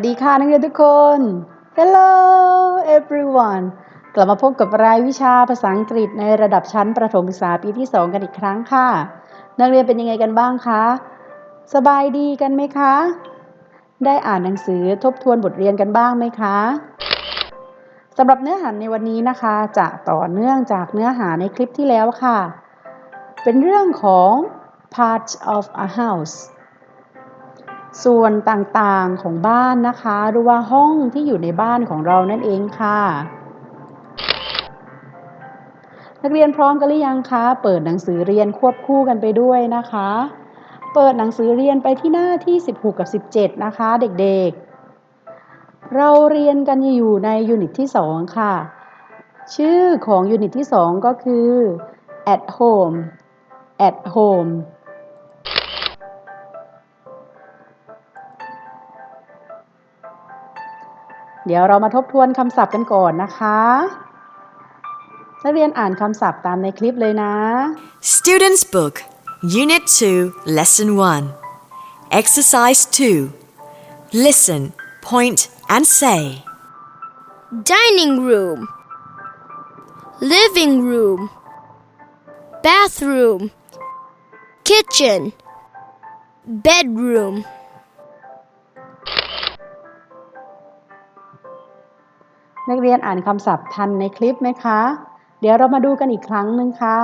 วัสดีค่ะนักเรียนทุกคน Hello everyone กลับมาพบกับรายวิชาภาษาอังกฤษในระดับชั้นประถมศึกษาปีที่ 2 กันอีกครั้งค่ะ นักเรียนเป็นยังไงกันบ้างคะ สบายดีกันไหมคะ ได้อ่านหนังสือทบทวนบทเรียนกันบ้างไหมคะสำหรับเนื้อหาในวันนี้นะคะ จะต่อเนื่องจากเนื้อหาในคลิปที่แล้วค่ะ เป็นเรื่องของ parts of a house ส่วนต่างๆของบ้านนะคะ หรือว่าห้องที่อยู่ในบ้านของเรานั่นเองค่ะ นักเรียนพร้อมกันหรือยังคะ เปิดหนังสือเรียนควบคู่กันไปด้วยนะคะ เปิดหนังสือเรียนไปที่หน้าที่ 16 กับ 17 นะคะ เด็กๆ เราเรียนกันอยู่ในยูนิตที่ 2 ค่ะ ชื่อของยูนิตที่ 2 ก็คือ at home at home เดี๋ยวเรามาทบทวนคำศัพท์กันก่อนนะคะนักเรียนอ่านคำศัพท์ตามในคลิปเลยนะ Student's Book, Unit 2, Lesson 1. Exercise 2. Listen, point, and say. dining room, living room, bathroom, kitchen, bedroom. นักเรียนอ่านคำศัพท์ทันในคลิปไหมคะ เดี๋ยวเรามาดูกันอีกครั้งหนึ่งค่ะ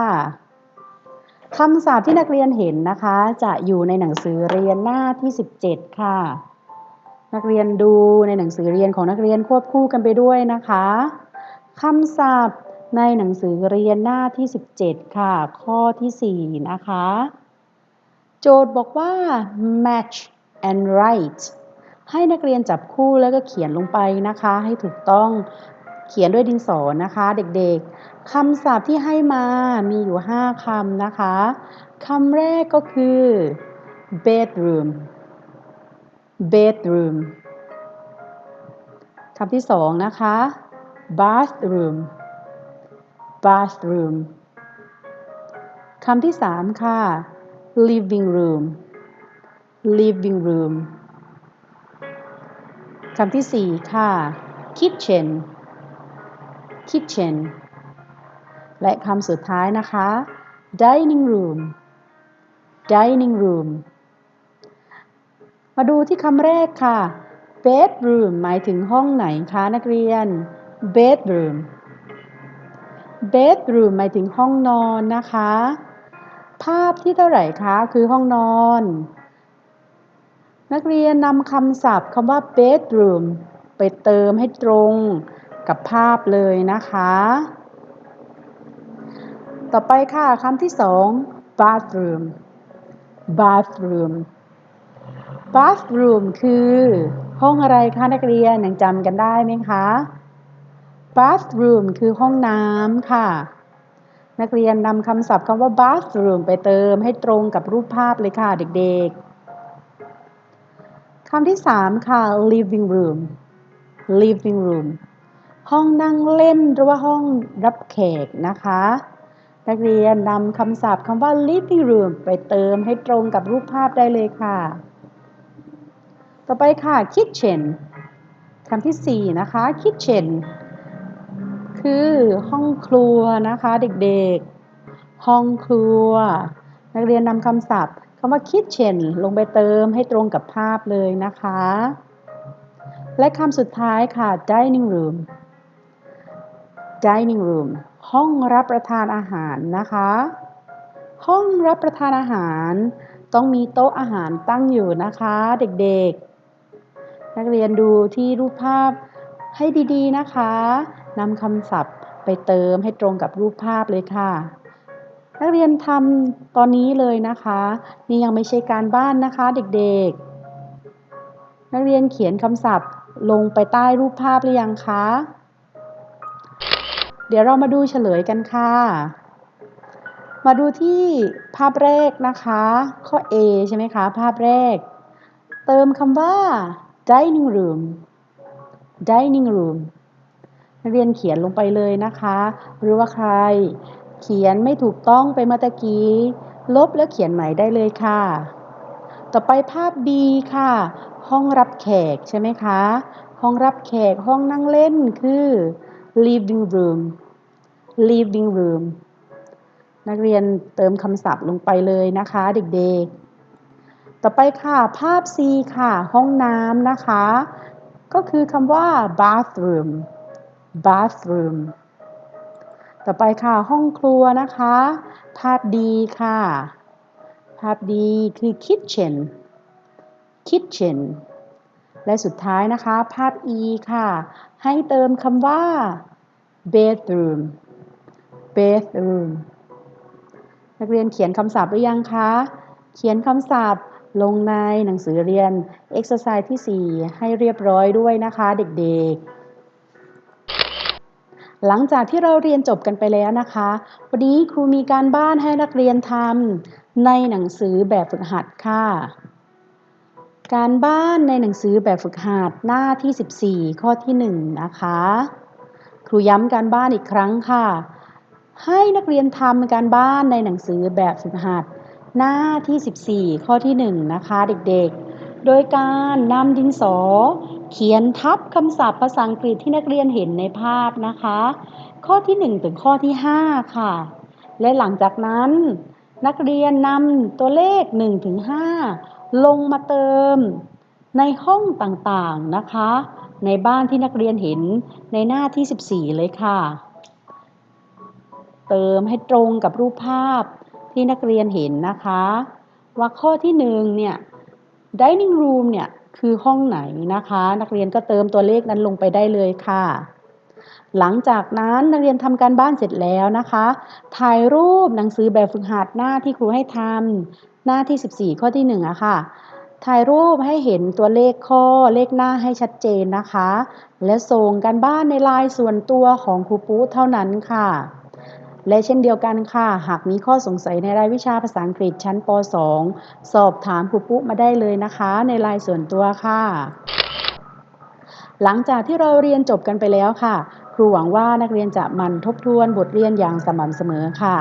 คำศัพท์ที่นักเรียนเห็นนะคะ จะอยู่ในหนังสือเรียนหน้าที่ 17 ค่ะ นักเรียนดูในหนังสือเรียนของนักเรียนควบคู่กันไปด้วยนะคะคำศัพท์ในหนังสือเรียนหน้าที่ 17 ค่ะ ข้อที่ 4 นะคะ โจทย์บอกว่า match and write ให้นักเรียนจับคู่แล้วก็เขียนลงไปนะคะ ให้ถูกต้องเขียนด้วยดินสอนะคะ เด็กๆคำศัพท์ที่ให้มามีอยู่ 5คำนะคะคำแรกก็คือ bedroom bedroom คำที่สองนะคะ bathroom bathroom คำที่สามค่ะ living room living room คำที่สี่ค่ะ kitchen kitchen และคำสุดท้ายนะคะ dining room dining room มาดูที่คำแรกค่ะ bedroom หมายถึงห้องไหนคะนักเรียน bedroom bedroom หมายถึงห้องนอนนะคะ ภาพที่เท่าไหร่คะ คือห้องนอน นักเรียนนำคำศัพท์คำว่า bedroom ไปเติมให้ตรงกับภาพเลยนะคะ ต่อไปค่ะคำที่สอง bathroom bathroom bathroom คือห้องอะไรคะนักเรียนยังจำกันได้ไหมคะ bathroom คือห้องน้ำค่ะ นักเรียนนำคำศัพท์คำว่า bathroom ไปเติมให้ตรงกับรูปภาพเลยค่ะเด็กๆำที่สามค่ะ living room living room ห้องนั่งเล่นหรือว่าห้องรับแขกนะคะ นักเรียนนำคำศัพท์คำว่า living room ไปเติมให้ตรงกับรูปภาพได้เลยค่ะ ต่อไปค่ะ kitchen คำที่สี่นะคะ kitchen คือห้องครัวนะคะเด็กๆ ห้องครัว นักเรียนนำคำศัพท์ำว่า kitchen ลงไปเติมให้ตรงกับภาพเลยนะคะ และคำสุดท้ายค่ะ dining room dining room ห้องรับประทานอาหารนะคะ ห้องรับประทานอาหาร ต้องมีโต๊ะอาหารตั้งอยู่นะคะเด็กๆ นักเรียนดูที่รูปภาพให้ดีๆนะคะนำคำศัพท์ไปเติมให้ตรงกับรูปภาพเลยค่ะ นักเรียนทำตอนนี้เลยนะคะ นี่ยังไม่ใช่การบ้านนะคะเด็กๆ นักเรียนเขียนคำศัพท์ลงไปใต้รูปภาพหรือยังคะ เดี๋ยวเรามาดูเฉลยกันค่ะ มาดูที่ภาพแรกนะคะ ข้อ A ใช่ไหมคะ ภาพแรก เติมคำว่า dining room dining room นักเรียนเขียนลงไปเลยนะคะ หรือว่าใคร เขียนไม่ถูกต้องไปเมื่อกี้ ลบแล้วเขียนใหม่ได้เลยค่ะ ต่อไปภาพ B ค่ะ ห้องรับแขกใช่ไหมคะ ห้องรับแขกห้องนั่งเล่นคือ living room living room นักเรียนเติมคำศัพท์ลงไปเลยนะคะ เด็กๆ ต่อไปค่ะภาพ C ค่ะ ห้องน้ำนะคะ ก็คือคำว่า bathroom bathroom ต่อไปค่ะห้องครัวนะคะ ภาพ D ค่ะ ภาพ D คือ kitchen kitchen และสุดท้ายนะคะ ภาพ E ค่ะ ให้เติมคำว่า bedroom bedroom นักเรียนเขียนคำศัพท์หรือยังคะ เขียนคำศัพท์ลงในหนังสือเรียน exercise ที่ 4 ให้เรียบร้อยด้วยนะคะเด็กๆ หลังจากที่เราเรียนจบกันไปแล้วนะคะ วันนี้ครูมีการบ้านให้นักเรียนทำในหนังสือแบบฝึกหัดค่ะ การบ้านในหนังสือแบบฝึกหัดหน้าที่ 14 ข้อที่ 1 นะคะ ครูย้ำการบ้านอีกครั้งค่ะ ให้นักเรียนทำการบ้านในหนังสือแบบฝึกหัด หน้าที่ 14 ข้อที่ 1 นะคะ เด็กๆ โดยการนำดินสอ เขียนทับคำศัพท์ภาษาอังกฤษที่นักเรียนเห็นในภาพนะคะ ข้อที่ 1 ถึงข้อที่ 5 ค่ะ และหลังจากนั้น นักเรียนนำตัวเลข1ถึง5ลงมาเติมในห้องต่างๆนะคะ ในบ้านที่นักเรียนเห็นในหน้าที่ 14 เลยค่ะ เติมให้ตรงกับรูปภาพที่นักเรียนเห็นนะคะ ว่าข้อที่หนึ่งเนี่ย dining room เนี่ย คือห้องไหนนะคะ นักเรียนก็เติมตัวเลขนั้นลงไปได้เลยค่ะ หลังจากนั้นนักเรียนทำการบ้านเสร็จแล้วนะคะ ถ่ายรูปหนังสือแบบฝึกหัดหน้าที่ครูให้ทำหน้าที่ 14 ข้อที่1อะค่ะถ่ายรูปให้เห็นตัวเลขข้อเลขหน้าให้ชัดเจนนะคะ และส่งการบ้านในไลน์ส่วนตัวของครูปุ๊เท่านั้นค่ะ และเช่นเดียวกันค่ะ หากมีข้อสงสัยในรายวิชาภาษาอังกฤษชั้นป .2 สอบถามครูปุ๊มาได้เลยนะคะ ในไลน์ส่วนตัวค่ะ หลังจากที่เราเรียนจบกันไปแล้วค่ะ ครูหวังว่านักเรียนจะมันทบทวนบทเรียนอย่างสม่ำเสมอค่ะ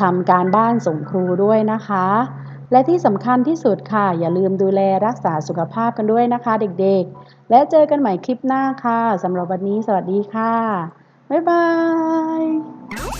ทำการบ้านส่งครูด้วยนะคะ และที่สำคัญที่สุดค่ะ อย่าลืมดูแลรักษาสุขภาพกันด้วยนะคะ เด็กๆ และเจอกันใหม่คลิปหน้าค่ะสำหรับวันนี้สวัสดีค่ะบ๊ายบาย